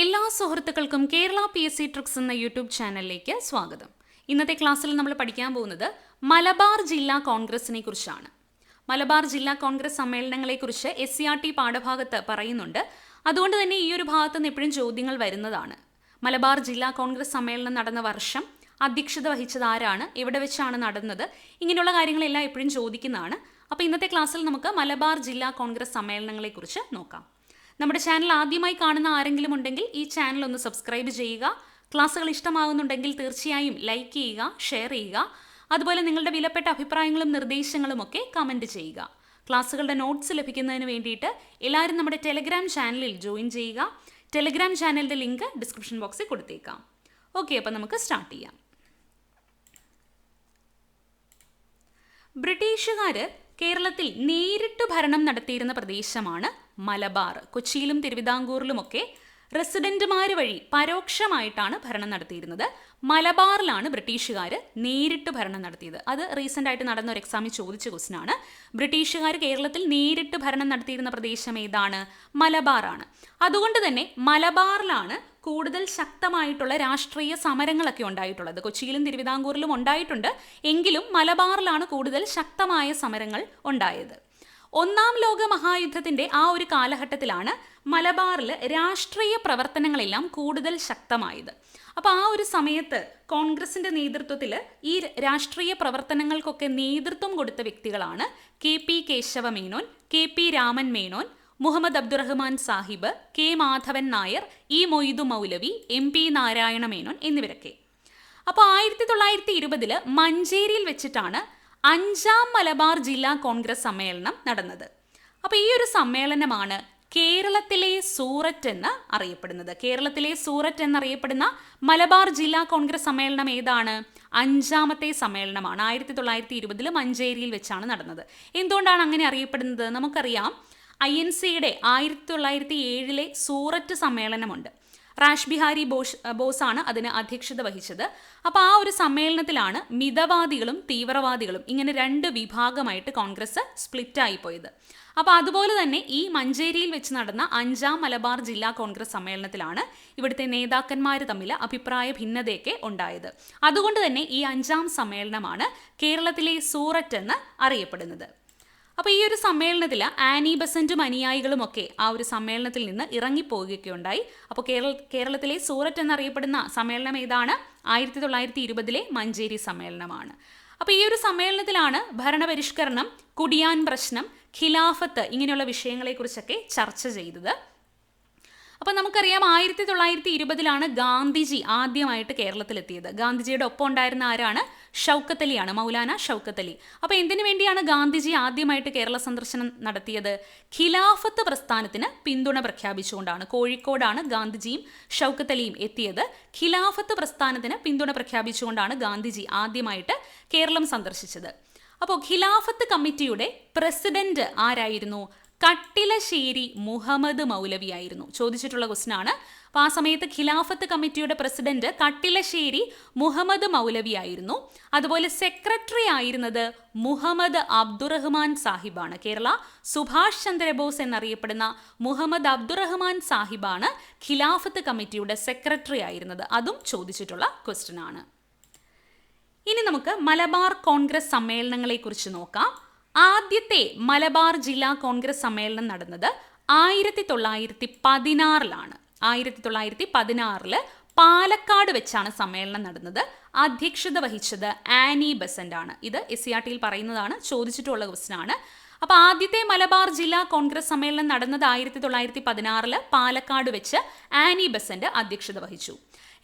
എല്ലാ സുഹൃത്തുക്കൾക്കും Kerala P S C tricks എന്ന യൂട്യൂബ് ചാനലിലേക്ക് സ്വാഗതം. ഇന്നത്തെ ക്ലാസ്സിൽ നമ്മൾ പഠിക്കാൻ പോകുന്നത് മലബാർ ജില്ലാ കോൺഗ്രസിനെ കുറിച്ചാണ്. മലബാർ ജില്ലാ കോൺഗ്രസ് സമ്മേളനങ്ങളെക്കുറിച്ച് എസ് സി ആർ ടി പാഠഭാഗത്ത് പറയുന്നുണ്ട്. അതുകൊണ്ട് തന്നെ ഈ ഒരു ഭാഗത്ത് നിന്ന് എപ്പോഴും ചോദ്യങ്ങൾ വരുന്നതാണ്. മലബാർ ജില്ലാ കോൺഗ്രസ് സമ്മേളനം നടന്ന വർഷം അധ്യക്ഷത വഹിച്ചത് ആരാണ്? എവിടെ വെച്ചാണ് നടന്നത്? ഇങ്ങനെയുള്ള കാര്യങ്ങളെല്ലാം എപ്പോഴും ചോദിക്കുന്നതാണ്. അപ്പോൾ ഇന്നത്തെ ക്ലാസ്സിൽ നമുക്ക് മലബാർ ജില്ലാ കോൺഗ്രസ് സമ്മേളനങ്ങളെക്കുറിച്ച് നോക്കാം. നമ്മുടെ ചാനൽ ആദ്യമായി കാണുന്ന ആരെങ്കിലും ഉണ്ടെങ്കിൽ ഈ ചാനൽ ഒന്ന് സബ്സ്ക്രൈബ് ചെയ്യുക. ക്ലാസ്സുകൾ ഇഷ്ടമാകുന്നുണ്ടെങ്കിൽ തീർച്ചയായും ലൈക്ക് ചെയ്യുക ഷെയർ ചെയ്യുക. അതുപോലെ നിങ്ങളുടെ വിലപ്പെട്ട അഭിപ്രായങ്ങളും നിർദ്ദേശങ്ങളും ഒക്കെ കമന്റ് ചെയ്യുക. ക്ലാസ്സുകളുടെ നോട്ട്സ് ലഭിക്കുന്നതിന് വേണ്ടിയിട്ട് എല്ലാവരും നമ്മുടെ ടെലഗ്രാം ചാനലിൽ ജോയിൻ ചെയ്യുക. ടെലഗ്രാം ചാനലിന്റെ ലിങ്ക് ഡിസ്ക്രിപ്ഷൻ ബോക്സിൽ കൊടുത്തേക്കാം. ഓക്കെ അപ്പോൾ നമുക്ക് സ്റ്റാർട്ട് ചെയ്യാം. ബ്രിട്ടീഷുകാർ കേരളത്തിൽ നേരിട്ട് ഭരണം നടത്തിയിരുന്ന പ്രദേശമാണ് മലബാർ കൊച്ചിയിലും തിരുവിതാംകൂറിലുമൊക്കെ റെസിഡന്റുമാർ വഴി പരോക്ഷമായിട്ടാണ് ഭരണം നടത്തിയിരുന്നത്. മലബാറിലാണ് ബ്രിട്ടീഷുകാർ നേരിട്ട് ഭരണം നടത്തിയത്. അത് റീസെന്റ് ആയിട്ട് നടന്ന ഒരു എക്സാമിൽ ചോദിച്ച ക്വസ്റ്റൻ ആണ്. ബ്രിട്ടീഷുകാർ കേരളത്തിൽ നേരിട്ട് ഭരണം നടത്തിയിരുന്ന പ്രദേശം ഏതാണ്? മലബാറാണ്. അതുകൊണ്ട് തന്നെ മലബാറിലാണ് കൂടുതൽ ശക്തമായിട്ടുള്ള രാഷ്ട്രീയ സമരങ്ങളൊക്കെ ഉണ്ടായിട്ടുള്ളത്. കൊച്ചിയിലും തിരുവിതാംകൂറിലും ഉണ്ടായിട്ടുണ്ട്. എങ്കിലും മലബാറിലാണ് കൂടുതൽ ശക്തമായ സമരങ്ങൾ ഉണ്ടായത്. ഒന്നാം ലോക മഹായുദ്ധത്തിന്റെ ആ ഒരു കാലഘട്ടത്തിലാണ് മലബാറിൽ രാഷ്ട്രീയ പ്രവർത്തനങ്ങളെല്ലാം കൂടുതൽ ശക്തമായത്. അപ്പോൾ ആ ഒരു സമയത്ത് കോൺഗ്രസിന്റെ നേതൃത്വത്തിൽ ഈ രാഷ്ട്രീയ പ്രവർത്തനങ്ങൾക്കൊക്കെ നേതൃത്വം കൊടുത്ത വ്യക്തികളാണ് K P Kesava Menon K P Raman Menon Muhammad Abdurahman Sahib K Madhavan Nair E Moidu Moulavi M P Narayana Menon എന്നിവരൊക്കെ. അപ്പോൾ ആയിരത്തി തൊള്ളായിരത്തി ഇരുപതിൽ മഞ്ചേരിയിൽ വെച്ചിട്ടാണ് അഞ്ചാം മലബാർ ജില്ലാ കോൺഗ്രസ് സമ്മേളനം നടന്നത്. അപ്പോൾ ഈ ഒരു സമ്മേളനമാണ് കേരളത്തിലെ സൂററ്റ് എന്ന് അറിയപ്പെടുന്നത്. കേരളത്തിലെ സൂററ്റ് എന്നറിയപ്പെടുന്ന മലബാർ ജില്ലാ കോൺഗ്രസ് സമ്മേളനം ഏതാണ്? അഞ്ചാമത്തെ സമ്മേളനമാണ്. ആയിരത്തി തൊള്ളായിരത്തി ഇരുപതിൽ മഞ്ചേരിയിൽ വെച്ചാണ് നടന്നത്. എന്തുകൊണ്ടാണ് അങ്ങനെ അറിയപ്പെടുന്നത്? നമുക്കറിയാം ഐ എൻ സിയുടെ ആയിരത്തി തൊള്ളായിരത്തി ഏഴിലെ സൂററ്റ് സമ്മേളനമുണ്ട്. റാഷ് ബിഹാരി ബോഷ് ബോസാണ് അതിന് അധ്യക്ഷത വഹിച്ചത്. അപ്പോൾ ആ ഒരു സമ്മേളനത്തിലാണ് മിതവാദികളും തീവ്രവാദികളും ഇങ്ങനെ രണ്ട് വിഭാഗമായിട്ട് കോൺഗ്രസ് സ്പ്ലിറ്റായി പോയത്. അപ്പോൾ അതുപോലെ തന്നെ ഈ മഞ്ചേരിയിൽ വെച്ച് നടന്ന അഞ്ചാം മലബാർ ജില്ലാ കോൺഗ്രസ് സമ്മേളനത്തിലാണ് ഇവിടുത്തെ നേതാക്കന്മാർ തമ്മിൽ അഭിപ്രായ ഭിന്നതയൊക്കെ ഉണ്ടായത്. അതുകൊണ്ട് തന്നെ ഈ അഞ്ചാം സമ്മേളനമാണ് കേരളത്തിലെ സൂററ്റ് എന്ന് അറിയപ്പെടുന്നത്. അപ്പോൾ ഈ ഒരു സമ്മേളനത്തിൽ ആനി ബസന്റും അനുയായികളും ഒക്കെ ആ ഒരു സമ്മേളനത്തിൽ നിന്ന് ഇറങ്ങിപ്പോവുകയൊക്കെ ഉണ്ടായി അപ്പോൾ കേരള കേരളത്തിലെ സൂററ്റ് എന്നറിയപ്പെടുന്ന സമ്മേളനം ഏതാണ്? ആയിരത്തി തൊള്ളായിരത്തി ഇരുപതിലെ മഞ്ചേരി സമ്മേളനമാണ്. അപ്പോൾ ഈ ഒരു സമ്മേളനത്തിലാണ് ഭരണപരിഷ്കരണം കുടിയാൻ പ്രശ്നം ഖിലാഫത്ത് ഇങ്ങനെയുള്ള വിഷയങ്ങളെക്കുറിച്ചൊക്കെ ചർച്ച ചെയ്തത്. അപ്പം നമുക്കറിയാം ആയിരത്തി തൊള്ളായിരത്തി ഇരുപതിലാണ് ഗാന്ധിജി ആദ്യമായിട്ട് കേരളത്തിലെത്തിയത്. ഗാന്ധിജിയുടെ ഒപ്പം ഉണ്ടായിരുന്ന ആരാണ്? ഷൗക്കത്ത് അലിയാണ് മൗലാന ഷൗക്കത്തലി. അപ്പോൾ എന്തിനു വേണ്ടിയാണ് ഗാന്ധിജി ആദ്യമായിട്ട് കേരള സന്ദർശനം നടത്തിയത്? ഖിലാഫത്ത് പ്രസ്ഥാനത്തിന് പിന്തുണ പ്രഖ്യാപിച്ചുകൊണ്ടാണ് കോഴിക്കോടാണ് ഗാന്ധിജിയും ഷൗക്കത്തലിയും എത്തിയത്. ഖിലാഫത്ത് പ്രസ്ഥാനത്തിന് പിന്തുണ പ്രഖ്യാപിച്ചുകൊണ്ടാണ് ഗാന്ധിജി ആദ്യമായിട്ട് കേരളം സന്ദർശിച്ചത്. അപ്പോൾ ഖിലാഫത്ത് കമ്മിറ്റിയുടെ പ്രസിഡന്റ് ആരായിരുന്നു? കട്ടിലശ്ശേരി മുഹമ്മദ് മൗലവിയായിരുന്നു ചോദിച്ചിട്ടുള്ള ക്വസ്റ്റൻ ആണ്. അപ്പോൾ ആ സമയത്ത് ഖിലാഫത്ത് കമ്മിറ്റിയുടെ പ്രസിഡന്റ് കട്ടിലശ്ശേരി മുഹമ്മദ് മൗലവിയായിരുന്നു അതുപോലെ സെക്രട്ടറി ആയിരുന്നത് മുഹമ്മദ് അബ്ദുറഹ്മാൻ സാഹിബാണ്. കേരള സുഭാഷ് ചന്ദ്രബോസ് എന്നറിയപ്പെടുന്ന മുഹമ്മദ് അബ്ദുറഹ്മാൻ സാഹിബാണ് ഖിലാഫത്ത് കമ്മിറ്റിയുടെ സെക്രട്ടറി ആയിരുന്നത്. അതും ചോദിച്ചിട്ടുള്ള ക്വസ്റ്റൻ ആണ്. ഇനി നമുക്ക് മലബാർ കോൺഗ്രസ് സമ്മേളനങ്ങളെക്കുറിച്ച് നോക്കാം. ആദ്യത്തെ മലബാർ ജില്ലാ കോൺഗ്രസ് സമ്മേളനം നടന്നത് ആയിരത്തി തൊള്ളായിരത്തി പതിനാറിലാണ് ആയിരത്തി തൊള്ളായിരത്തി പതിനാറിൽ പാലക്കാട് വെച്ചാണ് സമ്മേളനം നടന്നത്. അധ്യക്ഷത വഹിച്ചത് ആനി ബസന്റ് ആണ് ഇത് എസ് സി ആർ ടിയിൽ പറയുന്നതാണ് ചോദിച്ചിട്ടുള്ള ക്വസ്റ്റൻ ആണ് അപ്പോൾ ആദ്യത്തെ മലബാർ ജില്ലാ കോൺഗ്രസ് സമ്മേളനം നടന്നത് ആയിരത്തി തൊള്ളായിരത്തി പതിനാറിൽ പാലക്കാട് വെച്ച് ആനി ബസന്റ് അധ്യക്ഷത വഹിച്ചു.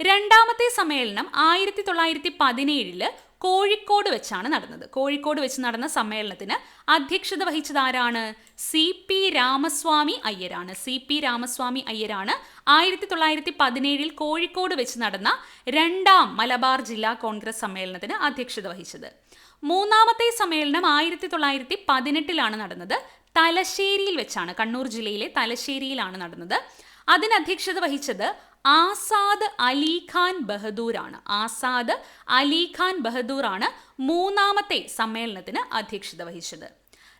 രണ്ടാമത്തെ സമ്മേളനം ആയിരത്തി തൊള്ളായിരത്തി പതിനേഴിൽ കോഴിക്കോട് വെച്ചാണ് നടന്നത്. കോഴിക്കോട് വെച്ച് നടന്ന സമ്മേളനത്തിന് അധ്യക്ഷത വഹിച്ചത് ആരാണ് സി പി രാമസ്വാമി അയ്യരാണ്. സി പി രാമസ്വാമി അയ്യരാണ് ആയിരത്തി തൊള്ളായിരത്തി പതിനേഴിൽ കോഴിക്കോട് വെച്ച് നടന്ന രണ്ടാം മലബാർ ജില്ലാ കോൺഗ്രസ് സമ്മേളനത്തിന് അധ്യക്ഷത വഹിച്ചത്. മൂന്നാമത്തെ സമ്മേളനം ആയിരത്തി തൊള്ളായിരത്തി പതിനെട്ടിലാണ് നടന്നത്. തലശ്ശേരിയിൽ വെച്ചാണ് കണ്ണൂർ ജില്ലയിലെ തലശ്ശേരിയിലാണ് നടന്നത്. അതിന് അധ്യക്ഷത വഹിച്ചത് ആസാദ് അലിഖാൻ ബഹദൂറാണ് ആസാദ് അലിഖാൻ ബഹദൂറാണ് മൂന്നാമത്തെ സമ്മേളനത്തിന് അധ്യക്ഷത വഹിച്ചത്.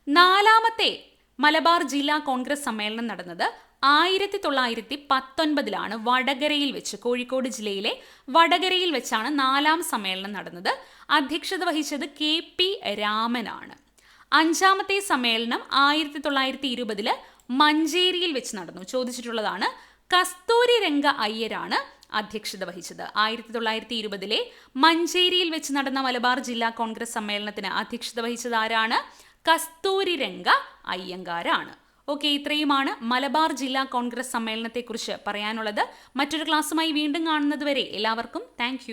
നാലാമത്തെ മലബാർ ജില്ലാ കോൺഗ്രസ് സമ്മേളനം നടന്നത് ആയിരത്തി തൊള്ളായിരത്തി പത്തൊൻപതിലാണ് വടകരയിൽ വെച്ച് കോഴിക്കോട് ജില്ലയിലെ വടകരയിൽ വെച്ചാണ് നാലാം സമ്മേളനം നടന്നത്. അധ്യക്ഷത വഹിച്ചത് കെ പി രാമനാണ്. അഞ്ചാമത്തെ സമ്മേളനം ആയിരത്തി തൊള്ളായിരത്തി ഇരുപതിൽ മഞ്ചേരിയിൽ വെച്ച് നടന്നു. ചോദിച്ചിട്ടുള്ളതാണ് കസ്തൂരി രംഗ അയ്യരാണ് അധ്യക്ഷത വഹിച്ചത്. ആയിരത്തി തൊള്ളായിരത്തി ഇരുപതിലെ മഞ്ചേരിയിൽ വെച്ച് നടന്ന മലബാർ ജില്ലാ കോൺഗ്രസ് സമ്മേളനത്തിന് അധ്യക്ഷത വഹിച്ചത് ആരാണ്? കസ്തൂരി രംഗ അയ്യങ്കാരാണ്. ഓക്കെ ഇത്രയുമാണ് മലബാർ ജില്ലാ കോൺഗ്രസ് സമ്മേളനത്തെക്കുറിച്ച് പറയാനുള്ളത്. മറ്റൊരു ക്ലാസ്സുമായി വീണ്ടും കാണുന്നതുവരെ എല്ലാവർക്കും താങ്ക്